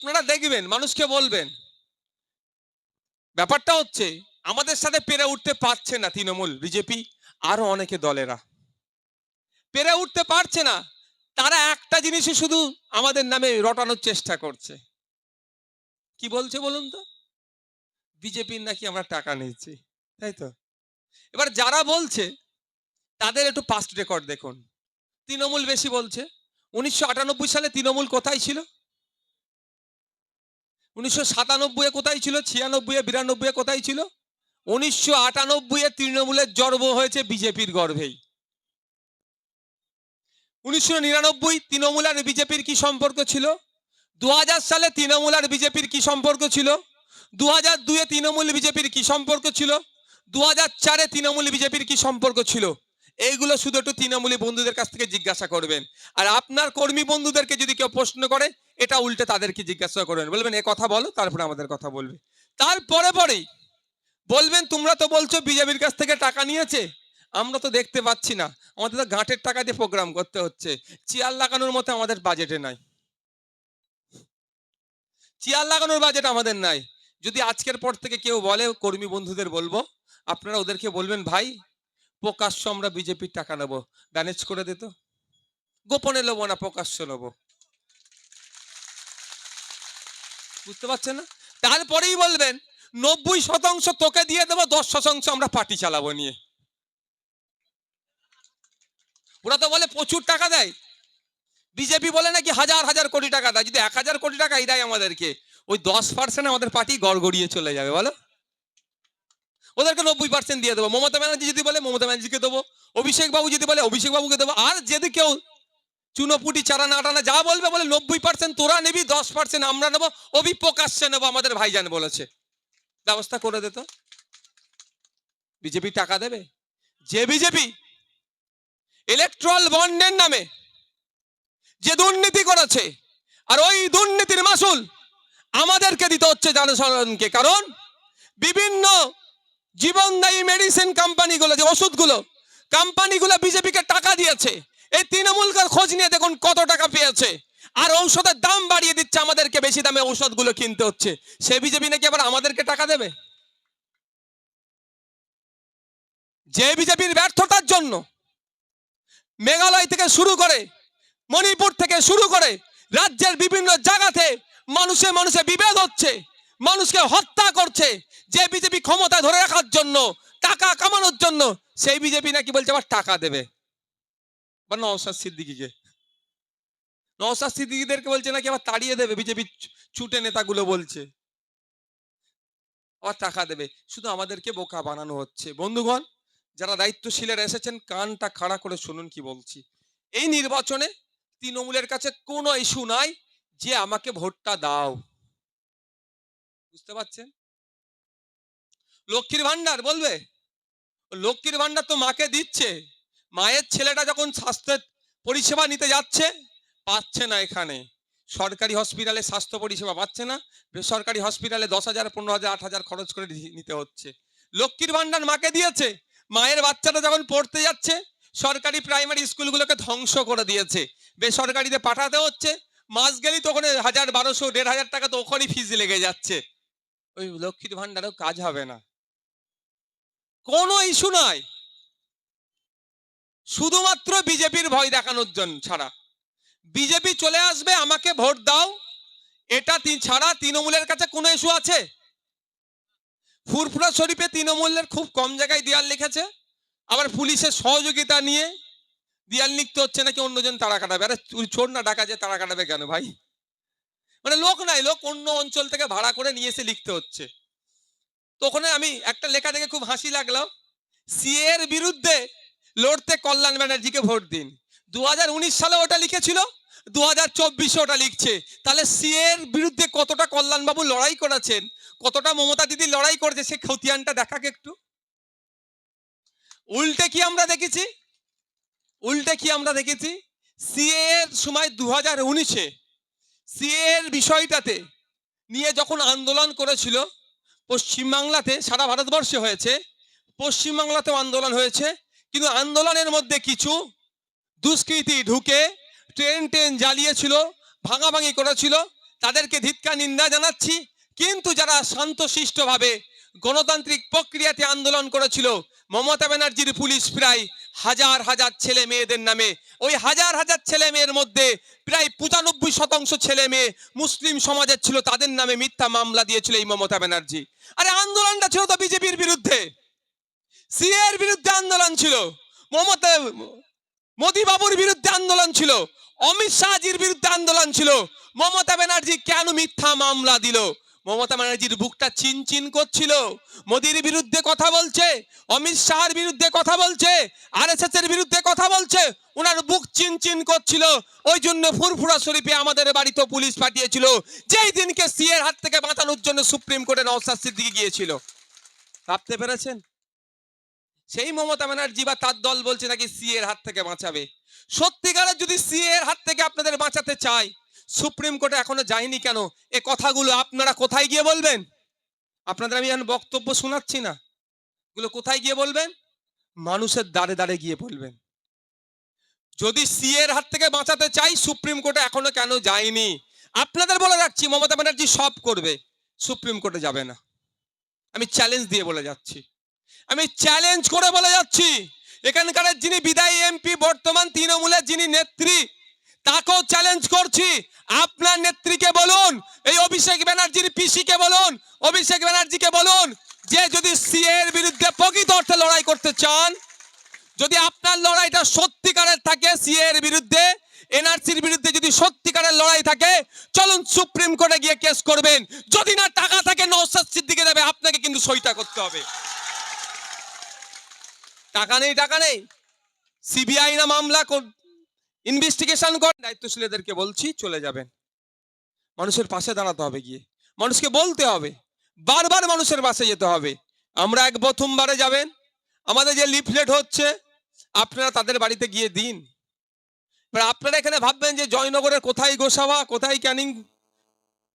আপনারা দেখবেন, মানুষকে বলবেন। ব্যাপারটা হচ্ছে, আমাদের সাথে পেরে উঠতে পারছে না তৃণমূল, বিজেপি, আরও অনেকে দলেরা। পেরে উঠতে পারছে না, তারা একটা জিনিসই শুধু আমাদের নামে রটানোর চেষ্টা করছে। কি বলছে বলুন তো? বিজেপির নাকি আমরা টাকা নিচ্ছি তাই তো? এবার যারা বলছে, তাদের একটু পাস্ট রেকর্ড দেখুন। তৃণমূল বেশি বলছে। উনিশশো আটানব্বই সালে তৃণমূল কোথায় ছিল? উনিশশো সাতানব্বই কোথায় ছিল? ছিয়ানব্বই বিরানব্বই কোথায় ছিল? উনিশশো আটানব্বই তৃণমূলের জন্ম হয়েছে বিজেপির গর্ভেই। উনিশশো নিরানব্বই তৃণমূল আর বিজেপির কি সম্পর্ক ছিল? দু হাজার সালে তৃণমূল আর বিজেপির কি সম্পর্ক ছিল? দু হাজার দুয়ে তৃণমূল, বিজেপির কি সম্পর্ক ছিল? দু হাজার চারে তৃণমূল, বিজেপির কি সম্পর্ক ছিল? এইগুলো শুধু একটু তৃণমূলী বন্ধুদের কাছ থেকে জিজ্ঞাসা করবেন। আর আপনার কর্মী বন্ধুদেরকে যদি কেউ প্রশ্ন করে, এটা উল্টে তাদেরকে জিজ্ঞাসা করবেন। বলবেন, এ কথা বলো, তারপরে আমাদের কথা বলবে। তারপরে পরেই বলবেন, তোমরা তো বলছো বিজেপির কাছ থেকে টাকা নিয়েছে? আমরা তো দেখতে পাচ্ছি না। আমাদের তো ঘাটের টাকা দিয়ে প্রোগ্রাম করতে হচ্ছে। চেয়ার লাগানোর মতো আমাদের বাজেটে নাই। চেয়ার লাগানোর বাজেট আমাদের নাই। যদি আজকের পর থেকে কেউ বলে, কর্মী বন্ধুদের বলব, আপনারা ওদেরকে বলবেন, ভাই প্রকাশ্য আমরা বিজেপির টাকা নেব। ম্যানেজ করে দিত গোপনে নেব না, প্রকাশ্য নেব। বুঝতে পারছেন না? তারপরেই বলবেন, নব্বই শতাংশ তোকে দিয়ে দেবো, দশ শতাংশ আমরা পার্টি চালাবো নিয়ে। ওরা তো বলে প্রচুর টাকা দেয়। বিজেপি বলে নাকি হাজার হাজার কোটি টাকা দেয়। যদি এক হাজার কোটি টাকাই দেয় আমাদেরকে, ওই দশ পার্সেন্ট আমাদের পার্টি গড়গড়িয়ে চলে যাবে, বলো? ওদেরকে নব্বই পার্সেন্ট দিয়ে দেবো। মমতা ব্যানার্জি যদি বলে, মমতা ব্যানার্জিকে দেবো। অভিষেক বাবু যদি বলে অভিষেক বাবুকে দেবো। আর যদি কেউ চুনোপুটি চারা না টানা যা বলবে, বলে নব্বই পার্সেন্ট তোরা নিবি, দশ পার্সেন্ট আমরা নেব। অভিপ্রকাশ্যে নেব, আমাদের ভাইজান বলেছে। ব্যবস্থা করে দিত বিজেপি টাকা দেবে? যে বিজেপি ইলেকট্রাল বন্ডের নামে যে দুর্নীতি করেছে, আর ওই দুর্নীতির মাসুল আমাদেরকে দিতে হচ্ছে জনসাধারণকে। কারণ বিভিন্ন জীবনদায়ী মেডিসিন কোম্পানিগুলো যে ওষুধগুলো কোম্পানিগুলো বিজেপিকে টাকা দিয়েছে, এই তৃণমূলকার খোঁজ নিয়ে দেখুন কত টাকা পেয়েছে। আর ঔষধের দাম বাড়িয়ে দিচ্ছে আমাদেরকে, বেশি দামে ঔষধগুলো কিনতে হচ্ছে। সে বিজেপি নাকি আবার আমাদেরকে টাকা দেবে? যে বিজেপির ব্যর্থতার জন্য মেঘালয় থেকে শুরু করে, মণিপুর থেকে শুরু করে, রাজ্যের বিভিন্ন জায়গাতে মানুষে মানুষে বিভেদ হচ্ছে। মানুষকে হত্যা করছে যে বিজেপি ক্ষমতা ধরে রাখার জন্য, টাকা কামানোর জন্য, সেই বিজেপি নাকি বলছে আবার টাকা দেবে। বা নওসাদ সিদ্দিকিকে। নওসাদ সিদ্দিকিদেরকে বলছে নাকি আবার তাড়িয়ে দেবে, বিজেপি ছুটে নেতাগুলো বলছে। আবার টাকা দেবে। শুধু আমাদেরকে বোকা বানানো হচ্ছে। বন্ধুগণ, যারা দায়িত্বশীলেরা এসেছেন, কানটা খাড়া করে শুনুন কি বলছি। এই নির্বাচনে তৃণমূলের কাছে কোনো ইস্যু নাই যে আমাকে ভোটটা দাও। বুঝতে পারছেন? লক্ষ্মীর ভান্ডার বলবে? লক্ষ্মীর ভান্ডার তো মাকে দিচ্ছে। মায়ের ছেলেটা যখন স্বাস্থ্যের পরিষেবা নিতে যাচ্ছে, পাচ্ছে না এখানে। সরকারি হসপিটালে স্বাস্থ্য পরিষেবা পাচ্ছে না। বেসরকারি হসপিটালে দশ হাজার, পনেরো হাজার, আট হাজার খরচ করে নিতে হচ্ছে। লক্ষ্মীর ভান্ডার মাকে দিয়েছে। মায়ের বাচ্চাটা যখন পড়তে যাচ্ছে, সরকারি প্রাইমারি স্কুলগুলোকে ধ্বংস করে দিয়েছে। বেসরকারিতে পাঠাতে হচ্ছে। মাস গেলেই তো ওখানে হাজার, বারোশো, দেড় হাজার টাকা তো ওখানেই ফিজ লেগে যাচ্ছে। ওই লক্ষ্মীর ভান্ডারেও কাজ হবে না। কোনো ইস্যু নয় শুধুমাত্র বিজেপির ভয় দেখানোর জন্য ছাড়া। বিজেপি চলে আসবে, আমাকে ভোট দাও। এটা ছাড়া তৃণমূলের কাছে কোনো ইস্যু আছে? ফুরফুরা শরীফে তৃণমূলের খুব কম জায়গায় দেয়াল লিখেছে। আবার পুলিশের সহযোগিতা নিয়ে দেয়াল লিখতে হচ্ছে নাকি অন্যজন তারা কাটাবে? আরে চোর না ডাকা যে তারা কাটাবে কেন ভাই? মানে লোক নাই, লোক অন্য অঞ্চল থেকে ভাড়া করে নিয়ে এসে লিখতে হচ্ছে। তো ওখানে আমি একটা লেখা দেখে খুব হাসি লাগল সিএ এর বিরুদ্ধে লড়তে কল্যাণ ব্যানার্জিকে ভোট দিন। দু হাজার উনিশ সালে ওটা লিখেছিল দু হাজার চব্বিশে ওটা লিখছে। তাহলে সিএ এর বিরুদ্ধে কতটা কল্যাণবাবু লড়াই করেছেন, কতটা মমতা দিদি লড়াই করেছে, সে খতিয়ানটা দেখাকে একটু। উল্টে কি আমরা দেখেছি? উল্টে কি আমরা দেখেছি? সিএ এর সময় দু হাজার উনিশে সিএ এর বিষয়টাতে নিয়ে যখন আন্দোলন করেছিল, পশ্চিমবাংলাতে সারা ভারতবর্ষে হয়েছে, পশ্চিমবাংলাতেও আন্দোলন হয়েছে, কিন্তু আন্দোলনের মধ্যে কিছু দুষ্কৃতী ঢুকে ট্রেন ট্রেন জ্বালিয়েছিল, ভাঙাভাঙি করেছিল, তাদেরকে ধিৎকার নিন্দা জানাচ্ছি, কিন্তু যারা শান্তশিষ্টভাবে গণতান্ত্রিক প্রক্রিয়াতে আন্দোলন করেছিল, মমতা ব্যানার্জির পুলিশ প্রায় হাজার হাজার ছেলে মেয়েদের নামে, ওই হাজার হাজার ছেলে মেয়ের মধ্যে প্রায় পঁচানব্বই শতাংশ ছেলে মেয়ে মুসলিম সমাজের ছিল, তাদের নামে মিথ্যা মামলা দিয়েছিল এই মমতা ব্যানার্জি। আরে আন্দোলনটা ছিল তো বিজেপির বিরুদ্ধে। সিএর বিরুদ্ধে আন্দোলন ছিল, মমতা, মোদী বাবুর বিরুদ্ধে আন্দোলন ছিল, অমিত শাহজির বিরুদ্ধে আন্দোলন ছিল, মমতা ব্যানার্জি কেন মিথ্যা মামলা দিল? মমতা ব্যানার্জির বুকটা চিনচিন করছিল, মোদির বিরুদ্ধে কথা বলছে অমিত শাহর বিরুদ্ধে কথা বলছে আরএসএস এর বিরুদ্ধে কথা বলছে, ওনার বুক চিনচিন করছিল। ওই জন্য ফুরফুরা শরীফে আমাদের বাড়িতে পুলিশ পাঠিয়েছিল। যেই দিনকে সিএর হাত থেকে বাঁচানোর জন্য সুপ্রিম কোর্টে নওসাদ দিকে গিয়েছিল। ভাবতে পেরেছেন? সেই মমতা ব্যানার্জি বা তার দল বলছে নাকি সি এর হাত থেকে বাঁচাবে। সত্যিকারের যদি সি এর হাত থেকে আপনাদের বাঁচাতে চায়, সুপ্রিম কোর্টে এখনও যায়নি কেন? এ কথাগুলো আপনারা কোথায় গিয়ে বলবেন? আপনাদের আমি এখন বক্তব্য শোনাচ্ছি না। এগুলো কোথায় গিয়ে বলবেন? মানুষের দাঁড়ে দাঁড়ে গিয়ে বলবেন। যদি সি এর হাত থেকে বাঁচাতে চাই, সুপ্রিম কোর্টে এখনও কেন যায়নি? আপনাদের বলে রাখছি, মমতা ব্যানার্জি সব করবে, সুপ্রিম কোর্টে যাবে না। আমি চ্যালেঞ্জ দিয়ে বলে যাচ্ছি। আমি চ্যালেঞ্জ করে বলে যাচ্ছি, এখানকার যিনি বিদায়ী এমপি বর্তমান তৃণমূলের যিনি নেত্রী, তাকেও চ্যালেঞ্জ করছি। আপনার নেত্রীকে বলুন, এই অভিষেক ব্যানার্জির পিসিকে বলুন, অভিষেক ব্যানার্জিকে বলুন যে যদি সিএর বিরুদ্ধে প্রকৃত অর্থে লড়াই করতে চান, যদি আপনার লড়াইটা সত্যিকারের থাকে সিএর বিরুদ্ধে, এনআরসির বিরুদ্ধে যদি সত্যিকারের লড়াই থাকে, চলুন সুপ্রিম কোর্টে গিয়ে কেস করবেন। যদি না টাকা থাকে নৌসাদ সিদ্দিকে দেবে, আপনাকে কিন্তু সইটা করতে হবে। টাকা নেই টাকা নেই। সিবিআই না মামলা ইনভেস্টিগেশন কর দায়িত্বশীলদেরকে বলছি, চলে যাবেন। মানুষের পাশে দাঁড়াতে হবে গিয়ে। মানুষকে বলতে হবে। বারবার মানুষের পাশে যেতে হবে। আমরা এক প্রথমবারে যাবেন। আমাদের যে লিফলেট হচ্ছে, আপনারা তাদের বাড়িতে গিয়ে দিন। এবার আপনারা এখানে ভাববেন যে জয়নগরের কোথায় গোসাবা, কোথায় ক্যানিং,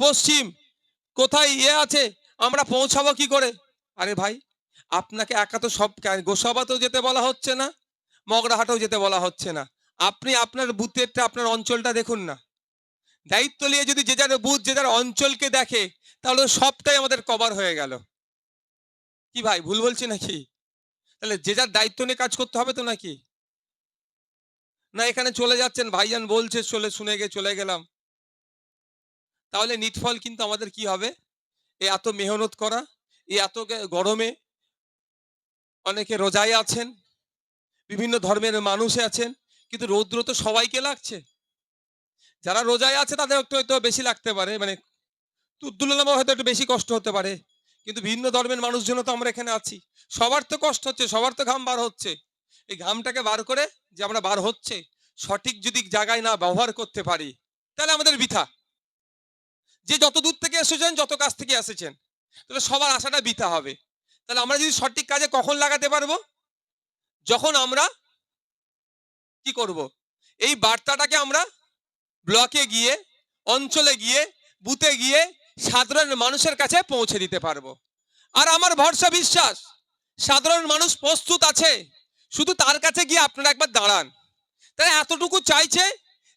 পশ্চিম, কোথায় ইয়ে আছে, আমরা পৌঁছাবো কি করে? আরে ভাই, আপনাকে একা তো সব গোসাবাতেও যেতে বলা হচ্ছে না, মগরাহাটেও যেতে বলা হচ্ছে না। আপনি আপনার বুথেরটা, আপনার অঞ্চলটা দেখুন না। দায়িত্ব নিয়ে যদি যে যার বুথ, যে যার অঞ্চলকে দেখে, তাহলে সবটাই আমাদের কভার হয়ে গেল। কি ভাই, ভুল বলছি নাকি? তাহলে যে যার দায়িত্ব নিয়ে কাজ করতে হবে তো নাকি? না, এখানে চলে যাচ্ছেন, ভাইজান বলছে, চলে, শুনে গিয়ে চলে গেলাম। তাহলে নিটফল কিন্তু আমাদের কি হবে? এ এত মেহনত করা এই এত গরমে অনেকে রোজায় আছেন, বিভিন্ন ধর্মের মানুষ আছেন, কিন্তু রৌদ্র তো সবাইকে লাগছে। যারা রোজায় আছে তাদের একটু হয়তো বেশি লাগতে পারে মানে তুলনামূলক হয়তো একটু বেশি কষ্ট হতে পারে। কিন্তু ভিন্ন ধর্মের মানুষজন তো আমরা এখানে আছি। সবার তো কষ্ট হচ্ছে, সবার তো ঘাম বার হচ্ছে। এই ঘামটাকে বার করে যে আমরা বার হচ্ছে, সঠিক যদি জায়গায় না ব্যবহার করতে পারি, তাহলে আমাদের বৃথা। যে যত দূর থেকে এসেছেন, যত কাছ থেকে এসেছেন, তাহলে সবার আশাটা বৃথা হবে। তাহলে আমরা যদি সঠিক কাজে কখন লাগাতে পারব? যখন আমরা কি করব? এই বার্তাটাকে আমরা ব্লকে গিয়ে, অঞ্চলে গিয়ে, বুথে গিয়ে সাধারণ মানুষের কাছে পৌঁছে দিতে পারব। আর আমার ভরসা বিশ্বাস, সাধারণ মানুষ প্রস্তুত আছে, শুধু তার কাছে গিয়ে আপনারা একবার দাঁড়ান। তারা এতটুকু চাইছে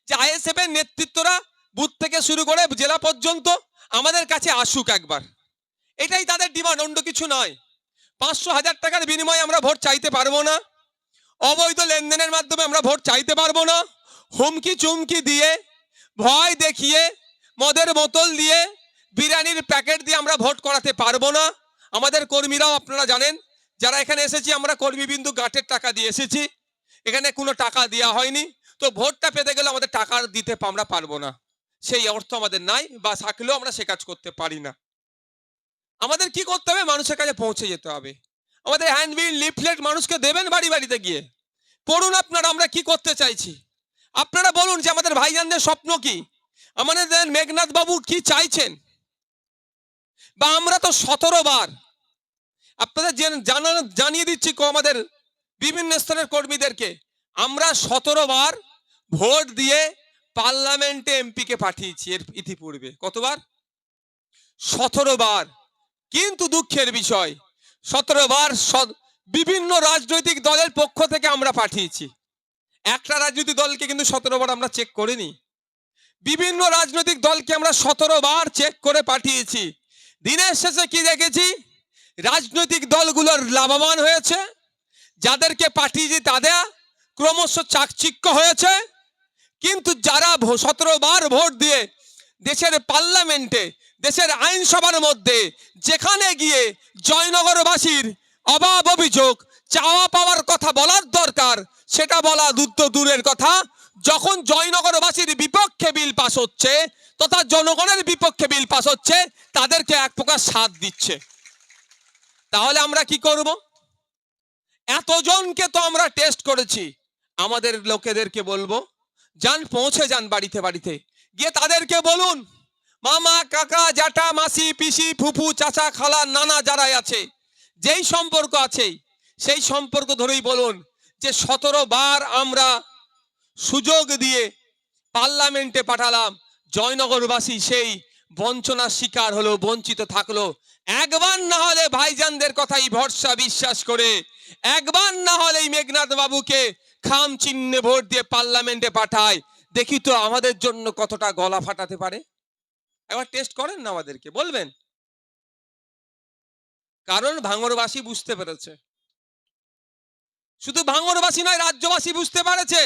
যে আইএসএফ এর নেতৃত্বরা বুথ থেকে শুরু করে জেলা পর্যন্ত আমাদের কাছে আসুক একবার। এটাই তাদের ডিমান্ড, অন্য কিছু নয়। পাঁচশো হাজার টাকার বিনিময়ে আমরা ভোট চাইতে পারব না। অবৈধ লেনদেনের মাধ্যমে আমরা ভোট চাইতে পারব না। হুমকি চুমকি দিয়ে ভয় দেখিয়ে মদের বোতল দিয়ে বিরিয়ানির প্যাকেট দিয়ে আমরা ভোট করাতে পারব না। আমাদের কর্মীরাও আপনারা জানেন, যারা এখানে এসেছি, আমরা কর্মীবিন্দু গাঁটের টাকা দিয়ে এসেছি। এখানে কোনো টাকা দেওয়া হয়নি। তো ভোটটা পেতে গেলে আমাদের টাকা দিতে আমরা পারব না। সেই অর্থ আমাদের নাই বা থাকলেও আমরা সে কাজ করতে পারি না। আমাদের কি করতে হবে? মানুষের কাছে পৌঁছে যেতে হবে। আমাদের হ্যান্ডবিল লিফলেট মানুষকে দেবেন বাড়ি বাড়িতে গিয়ে। পড়ুন আপনারা, আমরা কি করতে চাইছি? আপনারা বলুন যে আমাদের ভাইজানদের স্বপ্ন কি? আমাদের মেঘনাথ বাবু কি চাইছেন? বা আমরা তো সতেরো বার আপনাদের জানিয়ে দিচ্ছি আমাদের বিভিন্ন স্তরের কর্মীদেরকে, আমরা সতেরো বার ভোট দিয়ে পার্লামেন্টে এমপিকে পাঠিয়েছি এর ইতিপূর্বে। কতবার? সতেরো বার। কিন্তু দুঃখের বিষয়, সতেরো বার বিভিন্ন রাজনৈতিক দলের পক্ষ থেকে আমরা পাঠিয়েছি। একটা রাজনৈতিক দলকে কিন্তু সতেরো বার আমরা চেক করিনি। বিভিন্ন রাজনৈতিক দলকে আমরা সতেরো বার চেক করে পাঠিয়েছি। দিনের শেষে কি দেখেছি? রাজনৈতিক দলগুলোর লাভবান হয়েছে। যাদেরকে পাঠিয়েছি তাদের ক্রমশ চাকচিক্য হয়েছে। কিন্তু যারা সতেরো বার ভোট দিয়ে দেশের পার্লামেন্টে, দেশের আইনসভার মধ্যে, যেখানে গিয়ে জয়নগরবাসীর অভাব অভিযোগ চাওয়া পাওয়ার কথা বলার দরকার, সেটা বলা দুধ দূরের কথা। যখন জয়নগরবাসীর বিপক্ষে বিল পাস হচ্ছে, তথা জনগণের বিপক্ষে বিল পাস হচ্ছে, তাদেরকে এক প্রকার সাথ দিচ্ছে। তাহলে আমরা কি করব? এতজনকে তো আমরা টেস্ট করেছি। আমাদের লোকেদেরকে বলব, যান, পৌঁছে যান বাড়িতে বাড়িতে। গিয়ে তাদেরকে বলুন, মামা, কাকা, জ্যাঠা, মাসি, পিসি, ফুফু, চাচা, খালা, নানা যারাই আছে, যেই সম্পর্ক আছে সেই সম্পর্ক ধরেই বলুন যে সতেরো বার আমরা সুযোগ দিয়ে পার্লামেন্টে পাঠালাম, জয়নগরবাসী সেই বঞ্চনার শিকার হলো, বঞ্চিত থাকল। একবার না হলে ভাইজানদের কথাই ভরসা বিশ্বাস করে, একবার না হলে মেঘনাথ বাবুকে খাম চিহ্নে ভোট দিয়ে পার্লামেন্টে পাঠায়। দেখি তো আমাদের জন্য কতটা গলা ফাটাতে পারে। একবার টেস্ট করেন না আমাদেরকে, বলবেন? কারণ ভাঙরবাসী বুঝতে পেরেছে। শুধু ভাঙরবাসী নয়, রাজ্যবাসী বুঝতে পারেছে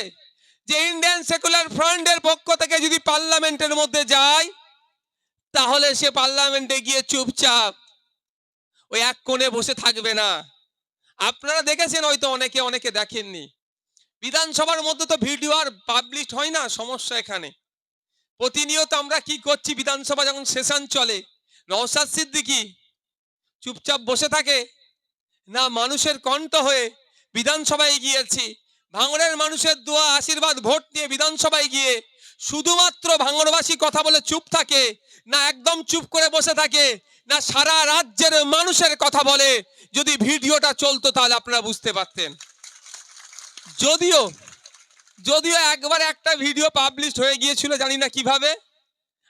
যে ইন্ডিয়ান সেকুলার ফ্রন্টের পক্ষ থেকে যদি পার্লামেন্টের মধ্যে যায়, তাহলে সে পার্লামেন্টে গিয়ে চুপচাপ ওই এক কোণে বসে থাকবে না। আপনারা দেখেছেন হয়তো অনেকে অনেকে দেখেননি। বিধানসভার মধ্যে তো ভিডিও আর পাবলিশ হয় না, সমস্যা এখানে। প্রতিনিয়ত আমরা কি করছি, বিধানসভা যখন সেশন চলে নওসাদ সিদ্দিকি চুপচাপ বসে থাকে, না মানুষের কণ্ঠ হয়ে বিধানসভায় গিয়েছি। ভাঙড়ের মানুষের দোয়া, আশীর্বাদ, ভোট নিয়ে বিধানসভায় গিয়ে শুধুমাত্র ভাঙড়বাসী কথা বলে চুপ থাকে, না একদম চুপ করে বসে থাকে, না সারা রাজ্যের মানুষের কথা বলে। যদি ভিডিওটা চলতো তাহলে আপনারা বুঝতে পারতেন। যদিও যদিও একবার একটা ভিডিও পাবলিশ হয়ে গিয়েছিল, জানি না কীভাবে।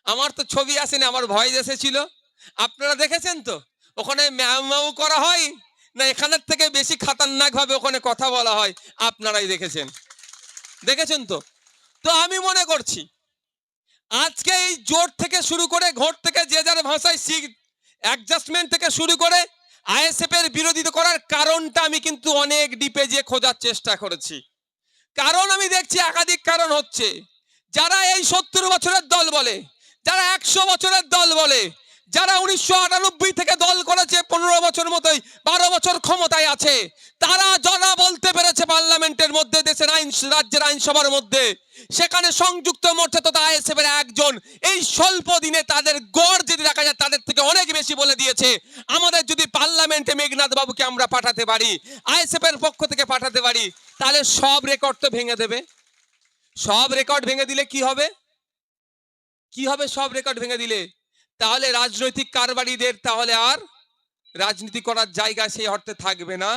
আমার তো ছবি আসেনি, আমার ভয়েস এসেছিল। আপনারা দেখেছেন তো? ওখানে ম্যাও করা হয় না, এখানের থেকে বেশি খাতারনাক ভাবে ওখানে কথা বলা হয়। আপনারাই দেখেছেন। দেখেছেন তো? তো আমি মনে করছি, আজকে এই জোট থেকে শুরু করে ঘোট থেকে যে যার ভাষায় শিখ অ্যাডজাস্টমেন্ট থেকে শুরু করে আইএসএফ এর বিরোধিতা করার কারণটা আমি কিন্তু অনেক ডিপে যে খোঁজার চেষ্টা করেছি। কারণ আমি দেখছি একাধিক কারণ হচ্ছে। যারা এই সত্তর বছরের দল বলে, যারা একশো বছরের দল বলে যারা উনিশশো আটানব্বই থেকে দল করেছে পনেরো বছর মতোই, বারো বছর ক্ষমতায় আছে, তারা জনা বলতে পেরেছে পার্লামেন্টের মধ্যে, দেশের আইন, রাজ্যের আইনসভার মধ্যে। সেখানে সংযুক্ত মোর্চা তথা আইএসএফ এর একজন, এই স্বল্প দিনে তাদের গড় যদি দেখা যায়, তাদের থেকে অনেক বেশি বলে দিয়েছে, আমাদের যদি পার্লামেন্টে মেঘনাথ বাবুকে আমরা পাঠাতে পারি আইএসএফ এর পক্ষ থেকে পাঠাতে পারি, তাহলে সব রেকর্ড তো ভেঙে দেবে। সব রেকর্ড ভেঙে দিলে কি হবে? কি হবে সব রেকর্ড ভেঙে দিলে? তাহলে রাজনৈতিক কারবারিদের তাহলে আর রাজনীতি করার জায়গা সেই অর্থে থাকবে না।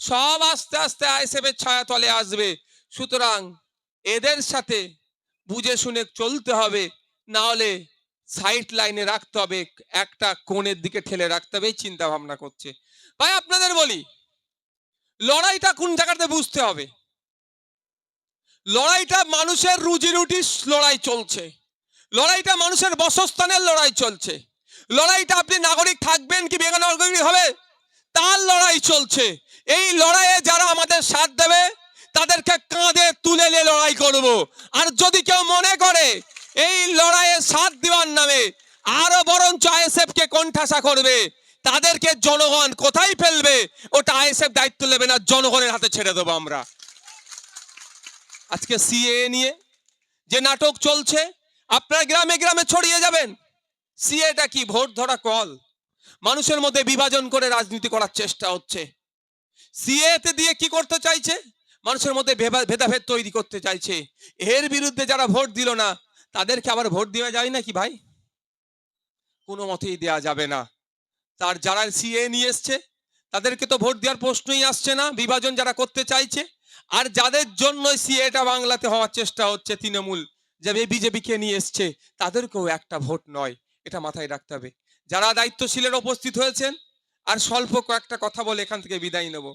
সব আস্তে আস্তে আইসেফের ছায়া তলে আসবে। সুতরাং এদের সাথে বুঝে শুনে চলতে হবে, না হলে সাইড লাইনে রাখতে হবে, একটা কোণের দিকে ঠেলে রাখতে হবে চিন্তা ভাবনা করছে। ভাই, আপনাদের বলি, লড়াইটা কোন জায়গাতে বুঝতে হবে? লড়াইটা মানুষের রুজি রুটির লড়াই চলছে। লড়াইটা মানুষের বসস্থানের লড়াই চলছে। লড়াইটা আপনি নাগরিক থাকবেন কি বেগান হবে? তার লড়াই চলছে। এই লড়াইয়ে যারা আমাদের সাথ দেবে, তাদেরকে কাঁধে তুলে নিয়ে লড়াই করব। আর যদি কেউ মনে করে এই লড়াইয়ে সাথ দেওয়ার নামে আরও বরঞ্চ আইএসএফ কে কোণঠাসা করবে, তাদেরকে জনগণ কোথায় ফেলবে, ওটা আইএসএফ দায়িত্ব নেবে না, জনগণের হাতে ছেড়ে দেবো আমরা। আজকে সিএ নিয়ে যে নাটক চলছে আপনার গ্রামে গ্রামে ছড়িয়ে যাবেন। সিএটা কি ভোট ধরা কল? মানুষের মধ্যে বিভাজন করে রাজনীতি করার চেষ্টা হচ্ছে। সিএতে দিয়ে কি করতে চাইছে? মানুষের মধ্যে ভেদাভেদ তৈরি করতে চাইছে। এর বিরুদ্ধে যারা ভোট দিল না, তাদেরকে আবার ভোট দেওয়া যায় নাকি ভাই? কোনো মতেই দেওয়া যাবে না। তার যারা সিএ নিয়ে এসছে, তাদেরকে তো ভোট দেওয়ার প্রশ্নই আসছে না, বিভাজন যারা করতে চাইছে। আর যাদের জন্য সিএটা বাংলাতে হওয়ার চেষ্টা হচ্ছে তৃণমূল যাবে বিজেপিকে নিয়ে এসছে, তাদেরকেও একটা ভোট নয়, এটা মাথায় রাখতে হবে। যারা দায়িত্বশীলের উপস্থিত হয়েছেন, আর স্বল্প কয়েকটা কথা বলে এখান থেকে বিদায় নেব।